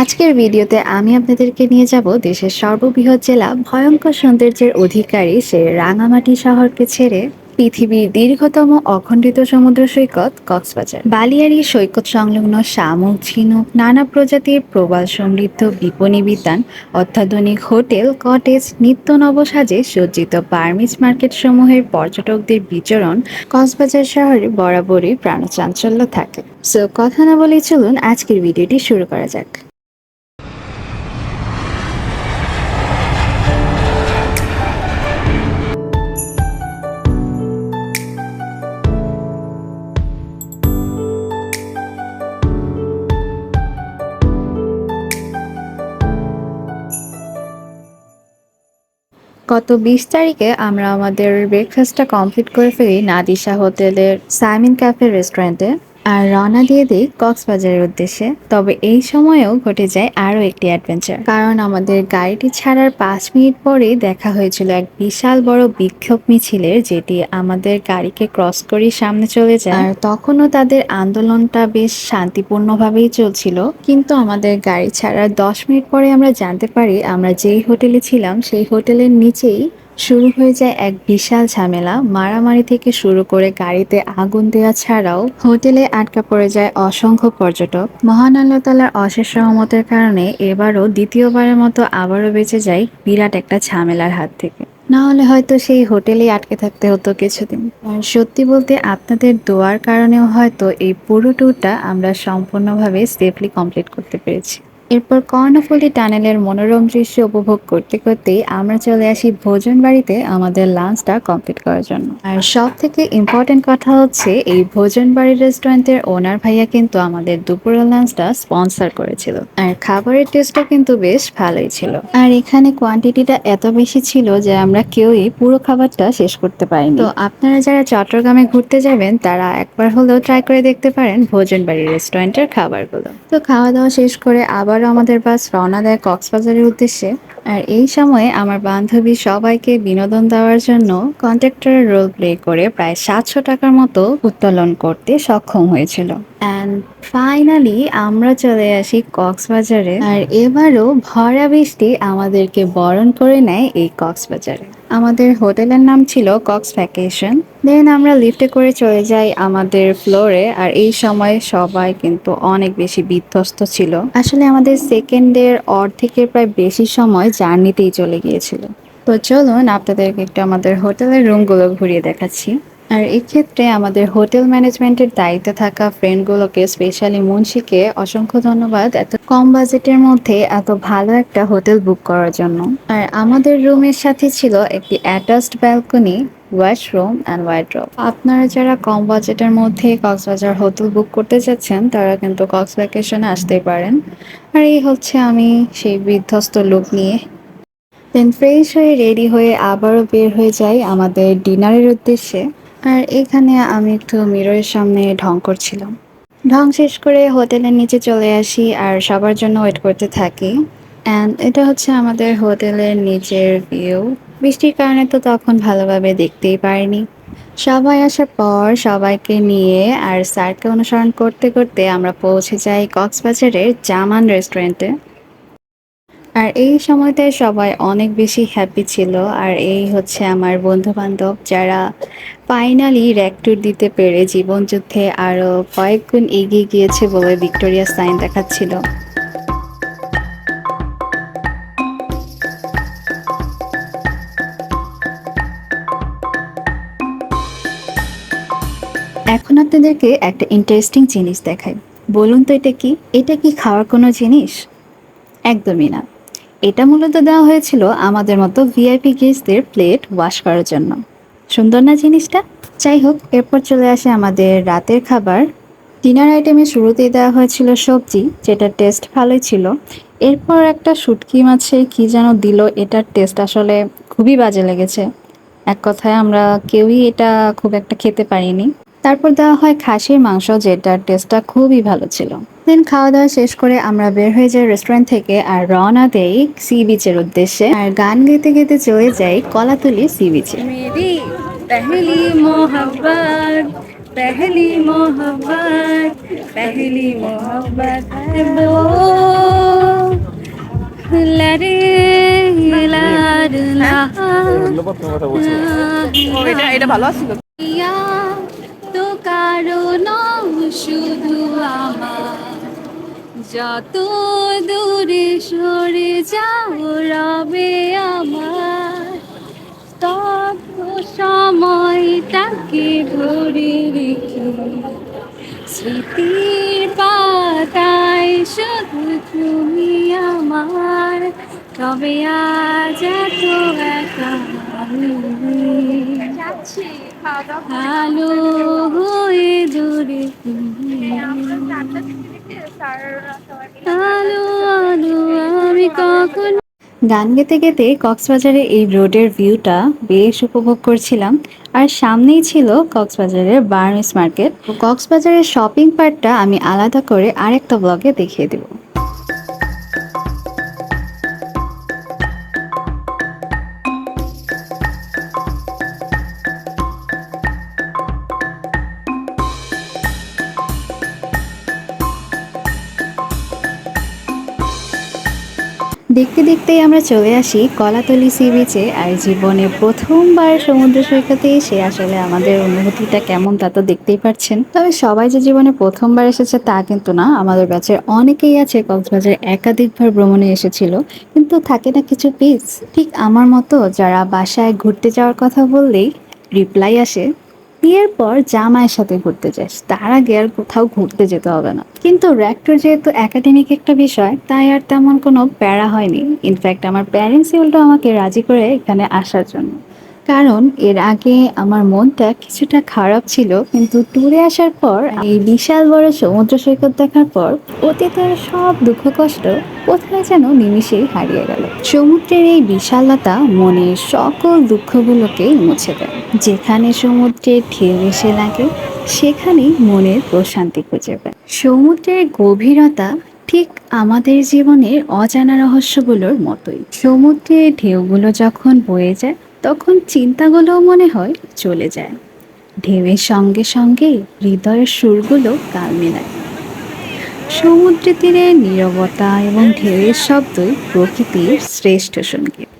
আজকের ভিডিওতে আমি আপনাদেরকে নিয়ে যাব দেশের সর্ববৃহৎ জেলা ভয়ঙ্কর সৌন্দর্যের অধিকারী সে রাঙামাটি শহরকে ছেড়ে পৃথিবীর দীর্ঘতম অখণ্ডিত সমুদ্র সৈকত কক্সবাজার। বালিয়ারি সৈকত সংলগ্ন শামুক, ঝিনুক, নানা প্রজাতির প্রবাল সমৃদ্ধ বিপণী বিতান, অত্যাধুনিক হোটেল, কটেজ, নিত্য নবসাজে সজ্জিত বার্মিজ মার্কেট সমূহের পর্যটকদের বিচরণ কক্সবাজার শহরে বরাবরই প্রাণচাঞ্চল্য থাকে। সো কথা না বলেই চলুন আজকের ভিডিওটি শুরু করা যাক। গত বিশ তারিখে আমরা আমাদের ব্রেকফাস্টটা কমপ্লিট করে ফেলি। নাদিশা হোটেলের সাইমিন ক্যাফে রেস্টুরেন্টে আর রওনা দিয়ে দিই কক্সবাজারের উদ্দেশ্যে। তবে এই সময়েও ঘটে যায় আরও একটি অ্যাডভেঞ্চার কারণ আমাদের গাড়িটি ছাড়ার পাঁচ মিনিট পরেই দেখা হয়েছিল এক বিশাল বড় বিক্ষোভ মিছিলের, যেটি আমাদের গাড়িকে ক্রস করে সামনে চলে যায়। আর তখনও তাদের আন্দোলনটা বেশ শান্তিপূর্ণভাবেই চলছিল। কিন্তু আমাদের গাড়ি ছাড়ার দশ মিনিট পরে আমরা জানতে পারি, আমরা যেই হোটেলে ছিলাম, সেই হোটেলের নিচেই শুরু হয়ে যায় এক বিশাল ঝামেলা। মারামারি থেকে শুরু করে গাড়িতে আগুন দেওয়া ছাড়াও হোটেলে আটকা পড়ে যায় অসংখ্য পর্যটক। মহান আল্লাহ তালার অশেষ সহমতের কারণে এবারও দ্বিতীয়বারের মতো আবারও বেঁচে যায় বিরাট একটা ঝামেলার হাত থেকে। না হলে হয়তো সেই হোটেলেই আটকে থাকতে হতো কিছুদিন। আর সত্যি বলতে আপনাদের দোয়ার কারণেও হয়তো এই পুরো ট্যুরটা আমরা সম্পূর্ণভাবে সেফলি কমপ্লিট করতে পেরেছি। এরপর কর্ণফুলী টানেলের মনোরম দৃশ্য উপভোগ করতে করতে আমরা চলে আসি ভোজন বাড়িতে আমাদের লাঞ্চটা কমপ্লিট করার জন্য। আর সব থেকে ইম্পর্টেন্ট কথা হচ্ছে, এই ভোজন বাড়ির রেস্টুরেন্টের ওনার ভাইয়া কিন্তু আমাদের দুপুরের লাঞ্চটা স্পন্সর করেছিল। আর খাবারের টেস্টটা কিন্তু বেশ ভালোই ছিল। আর এখানে কোয়ান্টিটিটা এত বেশি ছিল যে আমরা কেউই পুরো খাবারটা শেষ করতে পারিনি। তো আপনারা যারা চট্টগ্রামে ঘুরতে যাবেন, তারা একবার হলেও ট্রাই করে দেখতে পারেন ভোজন বাড়ির রেস্টুরেন্টের খাবারগুলো। তো খাওয়া দাওয়া শেষ করে আবার আবারও আমাদের বাস রওনা দেয় কক্সবাজারের উদ্দেশ্যে। আর এই সময়ে আমার বান্ধবী সবাইকে বিনোদন দেওয়ার জন্য কন্ট্রাক্টরের রোল প্লে করে প্রায় সাতশো টাকার মতো উত্তোলন করতে সক্ষম হয়েছিল। অ্যান্ড ফাইনালি আমরা চলে আসি কক্সবাজারে। আর এবারও ভরা বৃষ্টি আমাদেরকে বরণ করে নেয় এই কক্সবাজারে। আমাদের হোটেলের নাম ছিল কক্স ভ্যাকেশন। দেন আমরা লিফটে করে চলে যাই আমাদের ফ্লোরে আর এই সময় সবাই কিন্তু অনেক বেশি বিধ্বস্ত ছিল। আসলে আমাদের সেকেন্ডের অর্ধেকের প্রায় বেশি সময় জার্নিতেই চলে গিয়েছিল। তো চলুন আপনাদেরকে একটু আমাদের হোটেলের রুমগুলো ঘুরিয়ে দেখাচ্ছি। আর এক্ষেত্রে আমাদের হোটেল ম্যানেজমেন্টের দায়িত্বে থাকা ফ্রেন্ডগুলোকে, স্পেশালি মুন্সিকে, অসংখ্য ধন্যবাদ এত কম বাজেটের মধ্যে এত ভালো একটা হোটেল বুক করার জন্য। আর আমাদের রুমের সাথে ছিল একটি attached balcony, washroom and wardrobe আপনারা যারা কম বাজেটের মধ্যে কক্সবাজার হোটেল বুক করতে চাচ্ছেন তারা কিন্তু কক্স ভ্যাকেশনে আসতেই পারেন। আর এই হচ্ছে আমি সেই বিধ্বস্ত লুক নিয়ে। দেন ফ্রেশ হয়ে রেডি হয়ে আবারও বের হয়ে যাই আমাদের ডিনারের উদ্দেশ্যে। আর এখানে আমি একটু মিররের সামনে ঢং করছিলাম। ঢং শেষ করে হোটেলের নিচে চলে আসি আর সবার জন্য ওয়েট করতে থাকি। অ্যান্ড এটা হচ্ছে আমাদের হোটেলের নিচের ভিউ বৃষ্টির কারণে তো তখন ভালোভাবে দেখতেই পারিনি। সবাই আসার পর সবাইকে নিয়ে আর স্যারকে অনুসরণ করতে করতে আমরা পৌঁছে যাই কক্সবাজারের জামান রেস্টুরেন্টে। আর এই সময়টায় সবাই অনেক বেশি হ্যাপি ছিল। আর এই হচ্ছে আমার বন্ধু বান্ধব যারা ফাইনালি র্যাকটুর দিতে পেরে জীবনযুদ্ধে আরও কয়েক গুণ এগিয়ে গিয়েছে বলে ভিক্টোরিয়া সাইন দেখাচ্ছিল। এখন আপনাদেরকে একটা ইন্টারেস্টিং জিনিস দেখাই। বলুন তো এটা কি? এটা কি খাওয়ার কোনো জিনিস? একদমই না। এটা মূলত দেওয়া হয়েছিল আমাদের মতো ভিআইপি গেস্টদের প্লেট ওয়াশ করার জন্য। সুন্দর না জিনিসটা? যাই হোক, এরপর চলে আসে আমাদের রাতের খাবার। ডিনার আইটেমে শুরুতেই দেওয়া হয়েছিল সবজি যেটার টেস্ট ভালোই ছিল। এরপর একটা শুটকি মাছে কি যেন দিল, এটার টেস্ট আসলে খুবই বাজে লেগেছে। এক কথায় আমরা কেউই এটা খুব একটা খেতে পারিনি। তারপর দেওয়া হয় খাসির মাংস যেটার টেস্টটা খুবই ভালো ছিল দিন খাওয়া দাওয়া শেষ করে আমরা বের হয়ে যাই রেস্টুরেন্ট থেকে আর রওনা দেই সি বিচের উদ্দেশ্যে আর গান গেতে গেতে চলে যাই কলাতুলি সি বিচে এটা ভালো আছে কারণ শুধু আমার। যত দূরে সরে যাও রবে আমার। তত সময়টাকে ধরে রেখে স্মৃতির পাতায় শুধু তুমি আমার। তবে আজ এত একা আমি আলো হয়ে দূরে আলো আলো আমি কখন গান গেতে গেতে কক্সবাজারের এই রোডের ভিউটা বেশ উপভোগ করছিলাম। আর সামনেই ছিল কক্সবাজারের বার্মিস মার্কেট। কক্সবাজারের শপিং পার্টটা আমি আলাদা করে আরেকটা ব্লগে দেখিয়ে দেবো। দেখতে দেখতেই আমরা চলে আসি কলাতলি সি বিচে আর জীবনে প্রথমবার সমুদ্র সৈকতে এসে আসলে আমাদের অনুভূতিটা কেমন তা তো দেখতেই পাচ্ছেন। তবে সবাই যে জীবনে প্রথমবার এসেছে তা কিন্তু না, আমাদের কাছে অনেকেই আছে কক্সবাজার একাধিকবার ভ্রমণে এসেছিল, কিন্তু থাকে না কিছু পিস ঠিক আমার মতো যারা বাসায় ঘুরতে যাওয়ার কথা বললেই রিপ্লাই আসে। বিয়ের পর জামাইয়ের সাথে ঘুরতে যাস। তার আগে আর কোথাও ঘুরতে যেতে হবে না। কিন্তু র্যাক্টর যেহেতু একাডেমিক একটা বিষয়, তাই আর তেমন কোনো প্যারা হয়নি। ইনফ্যাক্ট আমার প্যারেন্টসই উল্টো আমাকে রাজি করে এখানে আসার জন্য। কারণ এর আগে আমার মনটা কিছুটা খারাপ ছিল, কিন্তু ট্যুরে আসার পর, এই বিশাল বড় সমুদ্র সৈকত দেখার পর, অতীতের সব দুঃখ কষ্ট কোথায় যেন নিমিষেই হারিয়ে গেল। সমুদ্রের এই বিশালতা মনের সকল দুঃখগুলোকে মুছে দেয়। যেখানে সমুদ্রের ঢেউ এসে লাগে, সেখানেই মনের প্রশান্তি খুঁজে পায়। সমুদ্রের গভীরতা ঠিক আমাদের জীবনের অজানা রহস্যগুলোর মতোই। সমুদ্রের ঢেউগুলো যখন বয়ে যায় তখন চিন্তাগুলোও মনে হয় চলে যায়। ঢেউয়ের সঙ্গে সঙ্গে হৃদয়ের সুরগুলো কাল মেলায়। সমুদ্রের তীরে নীরবতা এবং ঢেউয়ের শব্দই প্রকৃতির শ্রেষ্ঠ সংগীত